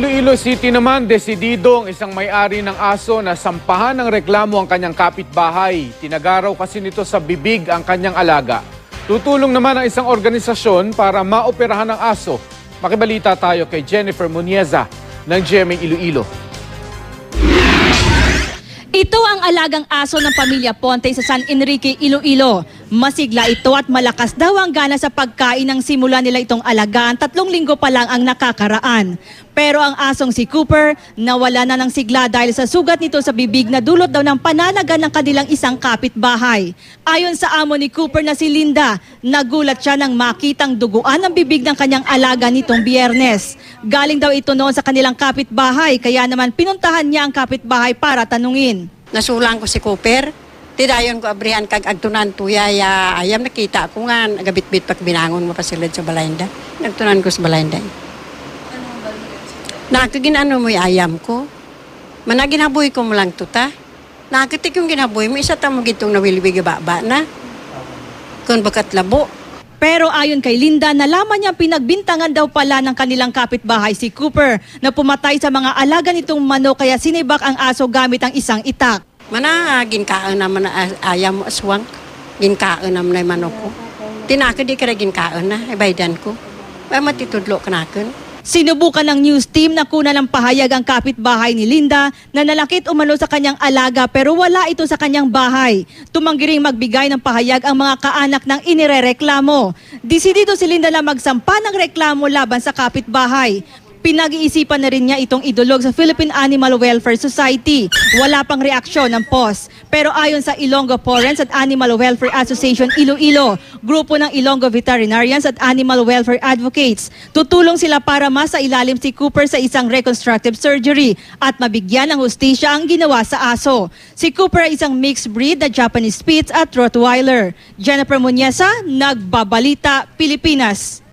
Iloilo City naman, desidido ang isang may-ari ng aso na sampahan ng reklamo ang kanyang kapitbahay. Tinagaraw kasi nito sa bibig ang kanyang alaga. Tutulong naman ang isang organisasyon para maoperahan ang aso. Makibalita tayo kay Jennifer Munieza ng GMA Iloilo. Alagang aso ng pamilya Ponte sa San Enrique, Iloilo. Masigla ito at malakas daw ang gana sa pagkain ng simula nila itong alagaan. Tatlong linggo pa lang ang nakakaraan. Pero ang asong si Cooper nawala na ng sigla dahil sa sugat nito sa bibig na dulot daw ng pananaga ng kanilang isang kapitbahay. Ayon sa amo ni Cooper na si Linda, nagulat siya nang makitang duguan ang bibig ng kanyang alaga nitong biyernes. Galing daw ito noon sa kanilang kapitbahay kaya naman pinuntahan niya ang kapitbahay para tanungin. Nasulang ko si Cooper. Tidayon ko abrihan kag agtunan tuya ya ayam nakita ko nga gabit-bit pag binangon mo pa sila sa balayanda. Nagtunan ko sa balayanda. Nakagin ano mo ayam ko. Managinaboy ko mo lang tuta. Nakatik yung ginaboy mo, isa tamo gitong nawilwig baba na. Kung bakat labo. Pero ayon kay Linda, nalaman niya pinagbintangan daw pala ng kanilang kapitbahay si Cooper na pumatay sa mga alaga nitong manok kaya sinibak ang aso gamit ang isang itak. Mana ginkaan naman na a- ayam aswang. Ginkaan naman na yung manok ko. Tinaka di ka na ginkaan na, ibaydan ko. Ay matitudlo ka na kun. Sinubukan ng news team na kuna ng pahayag ang kapitbahay ni Linda na nalakit umano sa kanyang alaga pero wala ito sa kanyang bahay. Tumanggi ring magbigay ng pahayag ang mga kaanak ng inirereklamo. Disidido si Linda na magsampa ng reklamo laban sa kapitbahay. Pinag-iisipan na rin niya itong idulog sa Philippine Animal Welfare Society. Wala pang reaksyon ng POS. Pero ayon sa Ilonggo Forens at Animal Welfare Association Iloilo, grupo ng Ilonggo Veterinarians at Animal Welfare Advocates, tutulong sila para masa ilalim si Cooper sa isang reconstructive surgery at mabigyan ng hustisya ang ginawa sa aso. Si Cooper ay isang mixed breed na Japanese Spitz at Rottweiler. Jennifer Muñeza, Nagbabalita, Pilipinas.